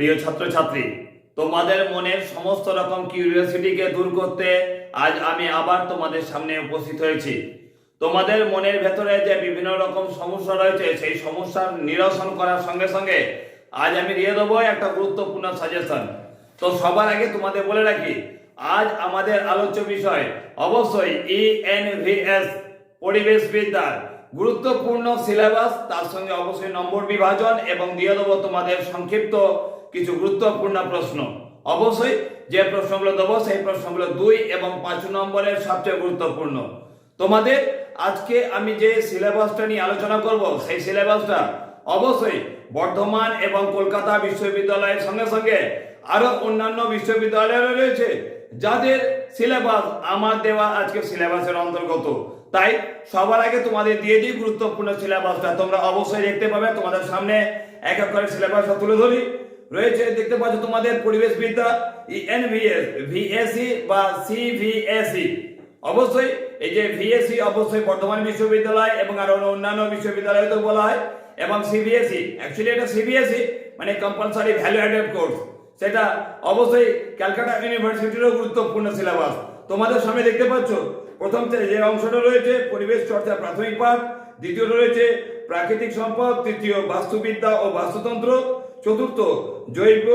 প্রিয় ছাত্রছাত্রী, তোমাদের মনের সমস্ত রকম কিউরিওসিটিকে দূর করতে আজ আমি আবার তোমাদের সামনে উপস্থিত হয়েছি। তোমাদের মনের ভেতরে যে বিভিন্ন রকম সমস্যা রয়েছে, সেই সমস্যার নিরসন করার সঙ্গে সঙ্গে আজ আমি দিয়ে দেবো একটা গুরুত্বপূর্ণ সাজেশন তো সবার আগে তোমাদের বলে রাখি, আজ আমাদের আলোচ্য বিষয় অবশ্যই E ইএনভিএস পরিবেশবিদ্যার গুরুত্বপূর্ণ সিলেবাস তার সঙ্গে অবশ্যই নম্বর বিভাজন এবং দিয়ে দেবো তোমাদের সংক্ষিপ্ত কিছু গুরুত্বপূর্ণ প্রশ্ন। অবশ্যই যে প্রশ্নগুলো দেবো, সেই প্রশ্নগুলো দুই এবং পাঁচ নম্বরের সবচেয়ে গুরুত্বপূর্ণ। তোমাদের আজকে আমি যে সিলেবাসটা নিয়ে আলোচনা করব, সেই সিলেবাসটা অবশ্যই বর্ধমান এবং কলকাতা বিশ্ববিদ্যালয়ের সঙ্গে সঙ্গে আরও অন্যান্য বিশ্ববিদ্যালয় রয়েছে, যাদের সিলেবাস আমার দেওয়া আজকে সিলেবাসের অন্তর্গত। তাই সবার আগে তোমাদের দিয়ে দিই গুরুত্বপূর্ণ সিলেবাসটা। তোমরা অবশ্যই দেখতে পাবে, তোমাদের সামনে এক এক করে সিলেবাসটা তুলে ধরি। রয়েছে, দেখতে পাচ্ছ তোমাদের পরিবেশবিদ্যা ইএনভিএস ভিএসি বা সিভিএসি অবশ্যই, এই যে ভিএসি অবশ্যই বর্ধমান বিশ্ববিদ্যালয় এবং আরও অন্যান্য বিশ্ববিদ্যালয় তো বলা হয়, এবং সিবিএসই অ্যাকচুয়ালি এটা সিবিএসই মানে কম্পালসারি ভ্যালু অ্যাডেড কোর্স সেটা অবশ্যই ক্যালকাটা ইউনিভার্সিটিরও গুরুত্বপূর্ণ সিলেবাস তোমাদের সামনে দেখতে পাচ্ছ, প্রথম যে- অংশটা রয়েছে, পরিবেশ চর্চা প্রাথমিক পাঠ দ্বিতীয় রয়েছে প্রাকৃতিক সম্পদ, তৃতীয় বাস্তুবিদ্যা ও বাস্তুতন্ত্র, চতুর্থ জৈব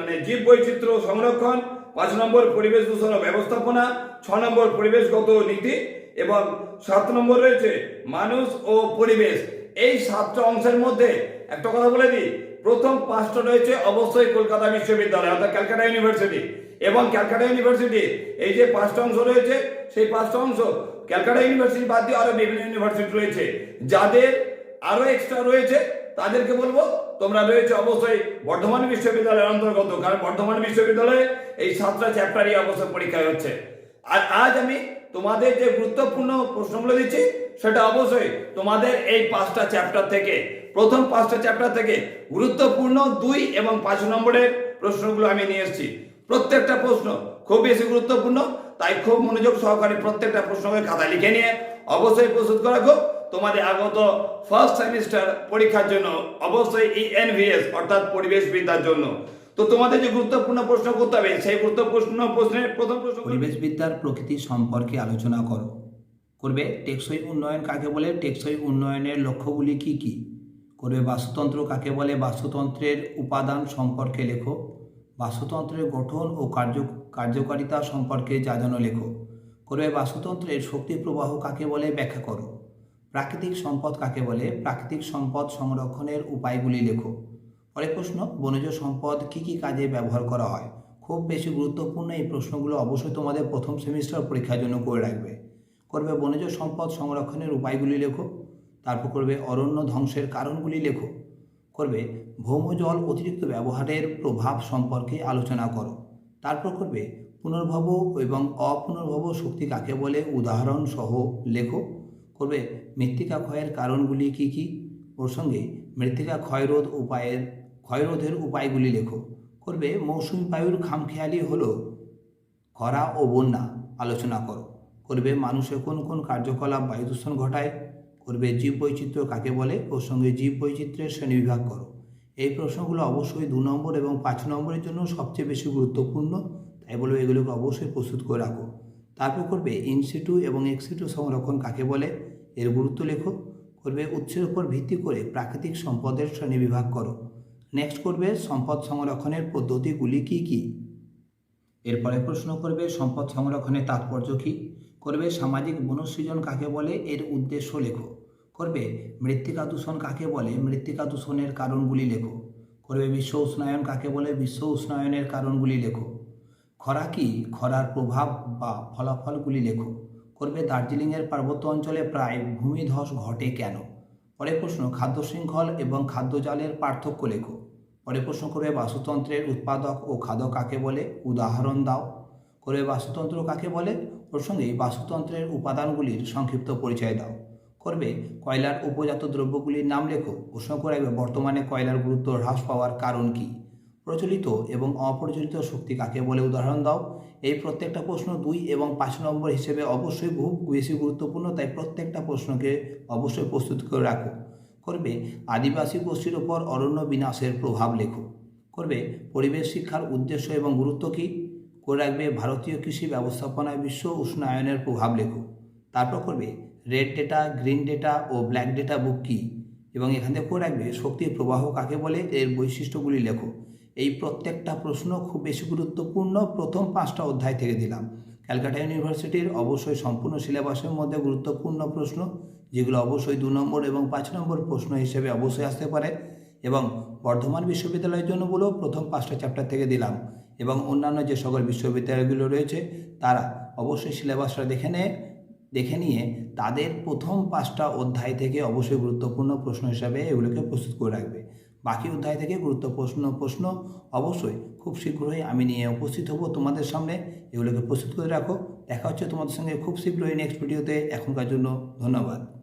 মানে জীব বৈচিত্র্য সংরক্ষণ, পাঁচ নম্বর পরিবেশ দূষণ ব্যবস্থাপনা, ছ নম্বর পরিবেশগত নীতি এবং সাত নম্বর রয়েছে মানুষ ও পরিবেশ। এই সাতটা অংশের মধ্যে একটা কথা বলে দিই প্রথম পাঁচটা রয়েছে অবশ্যই কলকাতা বিশ্ববিদ্যালয়, অর্থাৎ ক্যালকাটা ইউনিভার্সিটি। এবং ক্যালকাটা ইউনিভার্সিটি, এই যে পাঁচটা অংশ রয়েছে, সেই পাঁচটা অংশ ক্যালকাটা ইউনিভার্সিটি বাদ দিয়ে আরও বিভিন্ন ইউনিভার্সিটি রয়েছে। যাদের আরও এক্সট্রা রয়েছে, তাদেরকে বলব, তোমরা রয়েছে অবশ্যই বর্ধমান বিশ্ববিদ্যালয়ের অন্তর্গত, কারণ বর্ধমান বিশ্ববিদ্যালয়ে এই সাতটা চ্যাপ্টারই অবশ্যই পরীক্ষায় হচ্ছে। আর আজ আমি তোমাদের যে গুরুত্বপূর্ণ প্রশ্নগুলো দিচ্ছি সেটা অবশ্যই তোমাদের এই পাঁচটা চ্যাপ্টার থেকে, প্রথম পাঁচটা চ্যাপ্টার থেকে গুরুত্বপূর্ণ দুই এবং পাঁচ নম্বরের প্রশ্নগুলো আমি নিয়ে এসেছি। প্রত্যেকটা প্রশ্ন খুব বেশি গুরুত্বপূর্ণ, তাই খুব মনোযোগ সহকারে প্রত্যেকটা প্রশ্নকে খাতায় লিখে নিয়ে অবশ্যই প্রস্তুত করা খুব তোমাদের আগত ফার্স্ট সেমিস্টার পরীক্ষার জন্য অবশ্যই ইএনভিএস অর্থাৎ পরিবেশ বিদ্যার জন্য। তো তোমাদের যে গুরুত্বপূর্ণ প্রশ্ন করতে হবে, সেই গুরুত্বপূর্ণ প্রশ্নের প্রথম প্রশ্ন পরিবেশবিদ্যার প্রকৃতি সম্পর্কে আলোচনা করো। করবে, টেকসই উন্নয়ন কাকে বলে? টেকসই উন্নয়নের লক্ষ্যগুলি কি কি? করবে বাস্তুতন্ত্র কাকে বলে? বাস্তুতন্ত্রের উপাদান সম্পর্কে লেখো। বাস্তুতন্ত্রের গঠন ও কার্য, কার্যকারিতা সম্পর্কে জানানো লেখো। করবে বাস্তুতন্ত্রের শক্তি প্রবাহ কাকে বলে? ব্যাখ্যা করো। প্রাকৃতিক সম্পদ কাকে বলে? প্রাকৃতিক সম্পদ সংরক্ষণের উপায়গুলি লেখো। পরের প্রশ্ন, বনজ সম্পদ কি কি কাজে ব্যবহার করা হয়? খুব বেশি গুরুত্বপূর্ণ এই প্রশ্নগুলো অবশ্যই তোমাদের প্রথম সেমিস্টার পরীক্ষার জন্য করে রাখবে। করবে বনজ সম্পদ সংরক্ষণের উপায়গুলি লেখো, তারপর করবে অরণ্য ধ্বংসের কারণগুলি লেখো, করবে ভৌমজল অতিরিক্ত ব্যবহারের প্রভাব সম্পর্কে আলোচনা করো, তারপর করবে পুনর্ভব এবং অপুনর্ভব শক্তি কাকে বলে উদাহরণ সহ লেখো, করবে মৃত্তিকা ক্ষয়ের কারণগুলি কি কি ওর সঙ্গে মৃত্তিকা ক্ষয়রোধ উপায়ের, ক্ষয়রোধের উপায়গুলি লেখো, করবে মৌসুমি বায়ুর খামখেয়ালি হলো খরা ও বন্যা, আলোচনা করো। করবে মানুষের কোন কোন কার্যকলাপ বায়ু দূষণ ঘটায়? করবে জীব বৈচিত্র্য কাকে বলে? ওর সঙ্গে জীব বৈচিত্র্যের শ্রেণীবিভাগ করো। এই প্রশ্নগুলো অবশ্যই দু নম্বর এবং পাঁচ নম্বরের জন্য সবচেয়ে বেশি গুরুত্বপূর্ণ। তাই বলে এগুলোকে অবশ্যই প্রস্তুত করে রাখো। তারপর করবে ইনসিটু এবং এক্সিটু সংরক্ষণ কাকে বলে? এর গুরুত্ব লেখো। করবে উৎসের উপর ভিত্তি করে প্রাকৃতিক সম্পদের শ্রেণীবিভাগ করো। নেক্সট করবে সম্পদ সংরক্ষণের পদ্ধতিগুলি কি কি? এরপরে প্রশ্ন করবে সম্পদ সংরক্ষণের তাৎপর্য কী? করবে সামাজিক বনসৃজন কাকে বলে? এর উদ্দেশ্য লেখো। করবে মৃত্তিকা দূষণ কাকে বলে? মৃত্তিকা দূষণের কারণগুলি লেখো। করবে বিশ্ব উষ্ণায়ন কাকে বলে? বিশ্ব উষ্ণায়নের কারণগুলি লেখো। খরা কি? খরার প্রভাব বা ফলাফলগুলি লেখো। করবে দার্জিলিংয়ের পার্বত্য অঞ্চলে প্রায় ভূমিধস ঘটে কেন? পরে প্রশ্ন, খাদ্য শৃঙ্খল এবং খাদ্য জালের পার্থক্য লেখো। পরে প্রশ্ন, করবে বাস্তুতন্ত্রের উৎপাদক ও খাদ্য কাকে বলে? উদাহরণ দাও। করবে বাস্তুতন্ত্র কাকে বলে? ওর সঙ্গে বাস্তুতন্ত্রের উপাদানগুলির সংক্ষিপ্ত পরিচয় দাও। করবে, কয়লার উপজাত দ্রব্যগুলির নাম লেখো। প্রশ্ন করে বর্তমানে কয়লার গুরুত্ব হ্রাস পাওয়ার কারণ কি? প্রচলিত এবং অপ্রচলিত শক্তি কাকে বলে? উদাহরণ দাও। এই প্রত্যেকটা প্রশ্ন দুই এবং পাঁচ নম্বর হিসেবে অবশ্যই বহু বেশি গুরুত্বপূর্ণ, তাই প্রত্যেকটা প্রশ্নকে অবশ্যই প্রস্তুত করে রাখো। করবে, আদিবাসী গোষ্ঠীর ওপর অরণ্য বিনাশের প্রভাব লেখো। করবে, পরিবেশ শিক্ষার উদ্দেশ্য এবং গুরুত্ব কী? করে রাখবে ভারতীয় কৃষি ব্যবস্থাপনায় বিশ্ব উষ্ণায়নের প্রভাব লেখো। তারপর করবে রেড ডেটা, গ্রিন ডেটা ও ব্ল্যাক ডেটা বুক কী? এবং এখান থেকে করে রাখবে শক্তির প্রবাহ কাকে বলে? এর বৈশিষ্ট্যগুলি লেখো। এই প্রত্যেকটা প্রশ্ন খুব বেশি গুরুত্বপূর্ণ প্রথম পাঁচটা অধ্যায় থেকে দিলাম। ক্যালকাটা ইউনিভার্সিটির অবশ্যই সম্পূর্ণ সিলেবাসের মধ্যে গুরুত্বপূর্ণ প্রশ্ন, যেগুলো অবশ্যই দু নম্বর এবং পাঁচ নম্বর প্রশ্ন হিসেবে অবশ্যই আসতে পারে এবং বর্ধমান বিশ্ববিদ্যালয়ের জন্য বলো প্রথম পাঁচটা চ্যাপ্টার থেকে দিলাম। এবং অন্যান্য যে সকল বিশ্ববিদ্যালয়গুলো রয়েছে, তারা অবশ্যই সিলেবাসটা দেখে নেয় দেখে নিয়ে তাদের প্রথম পাঁচটা অধ্যায় থেকে অবশ্যই গুরুত্বপূর্ণ প্রশ্ন হিসাবে এগুলোকে প্রস্তুত করে রাখবে। বাকি অধ্যায় থেকে গুরুত্বপূর্ণ প্রশ্ন অবশ্যই খুব শীঘ্রই আমি নিয়ে উপস্থিত হব তোমাদের সামনে। এগুলোকে প্রস্তুত করে রাখো। দেখা হচ্ছে তোমাদের সঙ্গে খুব শীঘ্রই নেক্সট ভিডিওতে এখনকার জন্য ধন্যবাদ।